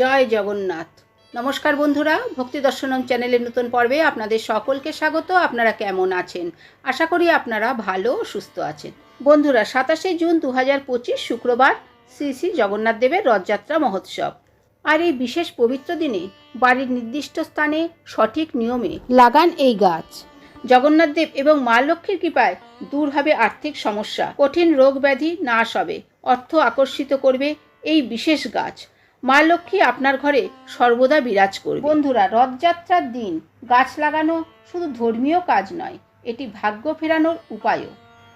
জয় জগন্নাথ। নমস্কার বন্ধুরা, ভক্তি দর্শনম চ্যানেলের নতুন পর্বে আপনাদের সকলকে স্বাগত। আপনারা কেমন আছেন? আশা করি আপনারা ভালো, সুস্থ আছেন। বন্ধুরা, সাতাশে জুন দু হাজার পঁচিশ শুক্রবার শ্রী শ্রী জগন্নাথ দেবের রথযাত্রা মহোৎসব। আর এই বিশেষ পবিত্র দিনে বাড়ির নির্দিষ্ট স্থানে সঠিক নিয়মে লাগান এই গাছ। জগন্নাথ দেব এবং মা লক্ষ্মীর কৃপায় দূর হবে আর্থিক সমস্যা, কঠিন রোগ ব্যাধি নাশ হবে, অর্থ আকর্ষিত করবে এই বিশেষ গাছ। মা লক্ষ্মী আপনার ঘরে সর্বদা বিরাজ করবে। বন্ধুরা, রথযাত্রার দিন গাছ লাগানো শুধু ধর্মীয় কাজ নয়, এটি ভাগ্য ফেরানোর উপায়ও।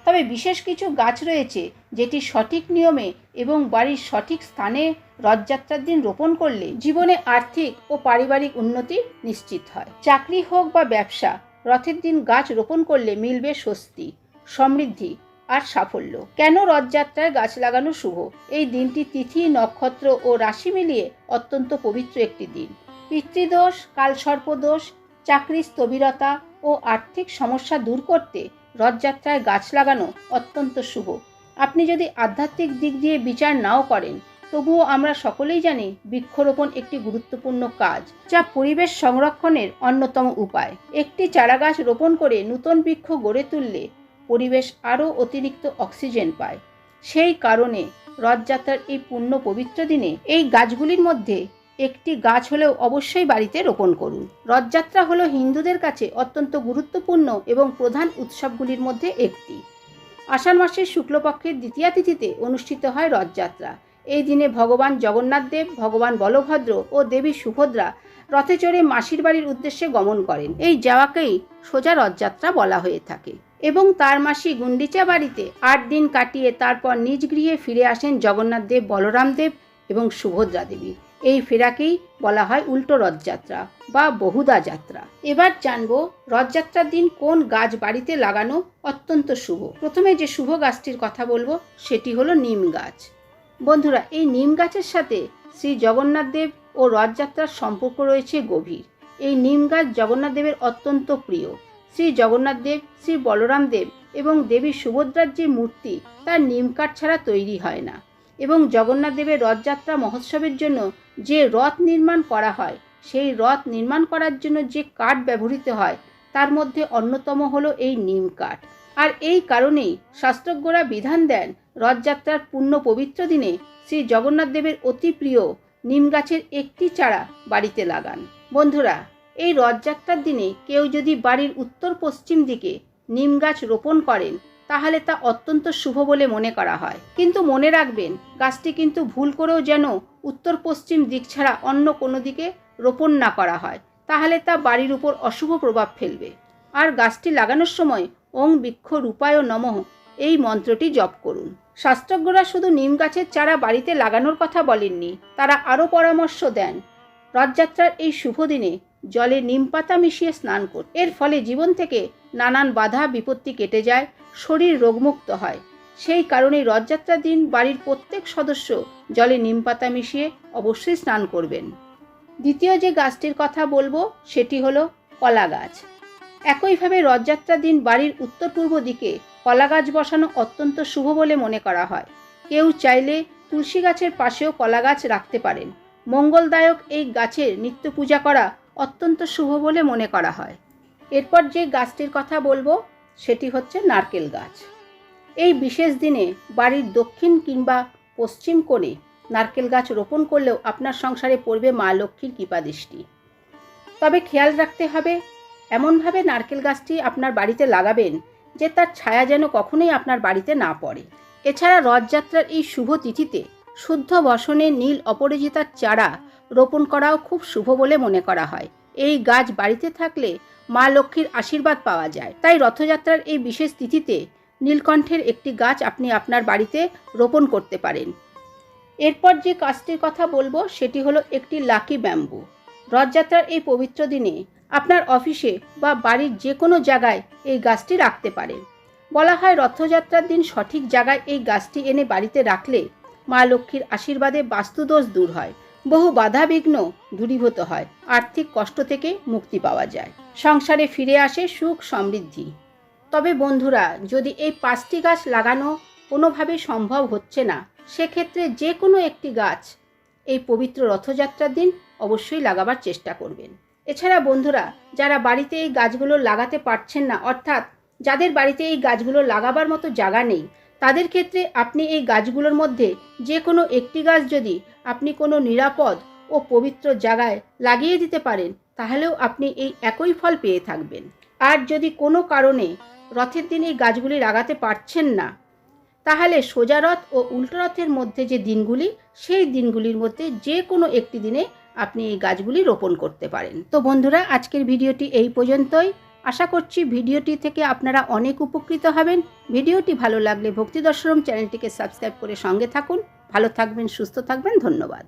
তবে বিশেষ কিছু গাছ রয়েছে যেটি সঠিক নিয়মে এবং বাড়ির সঠিক স্থানে রথযাত্রার দিন রোপণ করলে জীবনে আর্থিক ও পারিবারিক উন্নতি নিশ্চিত হয়। চাকরি হোক বা ব্যবসা, রথের দিন গাছ রোপণ করলে মিলবে স্বস্তি, সমৃদ্ধি আর সাফল্য। কেন রথযাত্রায় গাছ লাগানো শুভ? এই দিনটি তিথি, নক্ষত্র ও রাশি মিলিয়ে অত্যন্ত পবিত্র একটি দিন। পিতৃদোষ, কালসর্পদোষ, চাকরি স্থবিরতা ও আর্থিক সমস্যা দূর করতে রথযাত্রায় গাছ লাগানো অত্যন্ত শুভ। আপনি যদি আধ্যাত্মিক দিক দিয়ে বিচার নাও করেন, তবুও আমরা সকলেই জানি বৃক্ষরোপণ একটি গুরুত্বপূর্ণ কাজ, যা পরিবেশ সংরক্ষণের অন্যতম উপায়। একটি চারাগাছ রোপণ করে নূতন বৃক্ষ গড়ে তুললে পরিবেশ আরও অতিরিক্ত অক্সিজেন পায়। সেই কারণে রথযাত্রার এই পূর্ণ পবিত্র দিনে এই গাছগুলির মধ্যে একটি গাছ হলেও অবশ্যই বাড়িতে রোপণ করুন। রথযাত্রা হলো হিন্দুদের কাছে অত্যন্ত গুরুত্বপূর্ণ এবং প্রধান উৎসবগুলির মধ্যে একটি। আষাঢ় মাসের শুক্লপক্ষের দ্বিতীয়া তিথিতে অনুষ্ঠিত হয় রথযাত্রা। এই দিনে ভগবান জগন্নাথ দেব, ভগবান বলভদ্র ও দেবী সুভদ্রা রথে চড়ে মাসির বাড়ির উদ্দেশ্যে গমন করেন। এই যাওয়াকেই সোজা রথযাত্রা বলা হয়ে থাকে। এবং তার মাসি গুন্ডিচা বাড়িতে আট দিন কাটিয়ে তারপর নিজ গৃহে ফিরে আসেন জগন্নাথ দেব, বলরাম দেব এবং সুভদ্রা দেবী। এই ফেরাকেই বলা হয় উল্টো রথযাত্রা বা বহুদা যাত্রা। এবার জানব রথযাত্রার দিন কোন গাছ বাড়িতে লাগানো অত্যন্ত শুভ। প্রথমে যে শুভ গাছটির কথা বলব, সেটি হলো নিম গাছ। বন্ধুরা, এই নিম গাছের সাথে শ্রী জগন্নাথ দেব ও রথযাত্রার সম্পর্ক রয়েছে গভীর। এই নিম গাছ জগন্নাথ দেবের অত্যন্ত প্রিয়। শ্রী জগন্নাথ দেব, শ্রী বলরাম দেব এবং দেবী সুভদ্রার যে মূর্তি, তার নিম কাঠ ছাড়া তৈরি হয় না। এবং জগন্নাথ দেবের রথযাত্রা মহোৎসবের জন্য যে রথ নির্মাণ করা হয়, সেই রথ নির্মাণ করার জন্য যে কাঠ ব্যবহৃত হয়, তার মধ্যে অন্যতম হলো এই নিম কাঠ আর এই কারণেই শাস্ত্রজ্ঞরা বিধান দেন, রথযাত্রার পূর্ণ পবিত্র দিনে শ্রী জগন্নাথ দেবের অতি প্রিয় নিম গাছের একটি চারা বাড়িতে লাগান। বন্ধুরা এই রথযাত্রার দিনে কেউ যদি বাড়ির উত্তর পশ্চিম দিকে নিম গাছ রোপণ করেন, তাহলে তা অত্যন্ত শুভ বলে মনে করা হয়। কিন্তু মনে রাখবেন, গাছটি কিন্তু ভুল করেও যেন উত্তর পশ্চিম দিক ছাড়া অন্য কোনো দিকে রোপণ না করা হয়, তাহলে তা বাড়ির উপর অশুভ প্রভাব ফেলবে। আর গাছটি লাগানোর সময় ওং বৃক্ষ রূপায় নমঃ, এই মন্ত্রটি জপ করুন। শাস্ত্রজ্ঞরা শুধু নিম গাছের চারা বাড়িতে লাগানোর কথা বলেননি, তারা আরও পরামর্শ দেন। রথযাত্রার এই শুভ দিনে জলে নিম পাতা মিশিয়ে স্নান কর। এর ফলে জীবন থেকে নানান বাধা বিপত্তি কেটে যায়, শরীর রোগমুক্ত হয়। সেই কারণে রথযাত্রার দিন বাড়ির প্রত্যেক সদস্য জলে নিম পাতা মিশিয়ে অবশ্যই স্নান করবেন। দ্বিতীয় যে গাছটির কথা বলব, সেটি হলো কলা গাছ। একইভাবে রথযাত্রার দিন বাড়ির উত্তর পূর্ব দিকে কলা গাছ বসানো অত্যন্ত শুভ বলে মনে করা হয়। কেউ চাইলে তুলসী গাছের পাশেও কলা গাছ রাখতে পারেন। মঙ্গলদায়ক এই গাছের নিত্য পূজা করা অত্যন্ত শুভ বলে মনে করা হয়। এরপর যে গাছটির কথা বলব, সেটি হচ্ছে নারকেল গাছ। এই বিশেষ দিনে বাড়ির দক্ষিণ কিংবা পশ্চিম কোণে নারকেল গাছ রোপণ করলেও আপনার সংসারে পড়বে মা লক্ষ্মীর কৃপাদৃষ্টি তবে খেয়াল রাখতে হবে, এমনভাবে নারকেল গাছটি আপনার বাড়িতে লাগাবেন যে তার ছায়া যেন কখনোই আপনার বাড়িতে না পড়ে। এছাড়া রথযাত্রার এই শুভ তিথিতে শুদ্ধ বসনে নীল অপরাজিতার চারা রোপণ করাও খুব শুভ বলে মনে করা হয়। এই গাছ বাড়িতে থাকলে মা লক্ষ্মীর আশীর্বাদ পাওয়া যায়। তাই রথযাত্রার এই বিশেষ তিথিতে নীলকণ্ঠের একটি গাছ আপনি আপনার বাড়িতে রোপণ করতে পারেন। এরপর যে গাছটির কথা বলব, সেটি হলো একটি লাকি ব্যাম্বু। রথযাত্রার এই পবিত্র দিনে আপনার অফিসে বা বাড়ির যে কোনো জায়গায় এই গাছটি রাখতে পারেন। বলা হয় রথযাত্রার দিন সঠিক জায়গায় এই গাছটি এনে বাড়িতে রাখলে মা লক্ষ্মীর আশীর্বাদে বাস্তুদোষ দূর হয়। বহু বাধা বিঘ্ন দূরীভূত হয়। আর্থিক কষ্ট থেকে মুক্তি পাওয়া যায়। সংসারে ফিরে আসে সুখ সমৃদ্ধি। তবে বন্ধুরা, যদি এই পাঁচটি গাছ লাগানো কোনোভাবে সম্ভব হচ্ছে না, সেক্ষেত্রে যে কোনো একটি গাছ এই পবিত্র রথযাত্রার দিন অবশ্যই লাগাবার চেষ্টা করবেন। এছাড়া বন্ধুরা, যারা বাড়িতে এই গাছগুলো লাগাতে পারছেন না, অর্থাৎ যাদের বাড়িতে এই গাছগুলো লাগাবার মতো জায়গা নেই তাদের ক্ষেত্রে আপনি এই গাছগুলোর মধ্যে যে কোনো একটি গাছ যদি আপনি কোনো নিরাপদ ও পবিত্র জায়গায় লাগিয়ে দিতে পারেন, তাহলেও আপনি এই একই ফল পেয়ে থাকবেন। আর যদি কোনো কারণে রথের দিন এই গাছগুলি লাগাতে পারছেন না, তাহলে সোজা রথ ও উল্টো রথের মধ্যে যে দিনগুলি, সেই দিনগুলির মধ্যে যে কোনো একটি দিনে আপনি এই গাছগুলি রোপণ করতে পারেন। তো বন্ধুরা, আজকের ভিডিওটি এই পর্যন্তই। আশা করছি ভিডিওটি থেকে আপনারা অনেক উপকৃত হবেন। ভিডিওটি ভালো লাগলে ভক্তি দর্শনম চ্যানেলটিকে সাবস্ক্রাইব করে সঙ্গে থাকুন। ভালো থাকবেন, সুস্থ থাকবেন, ধন্যবাদ।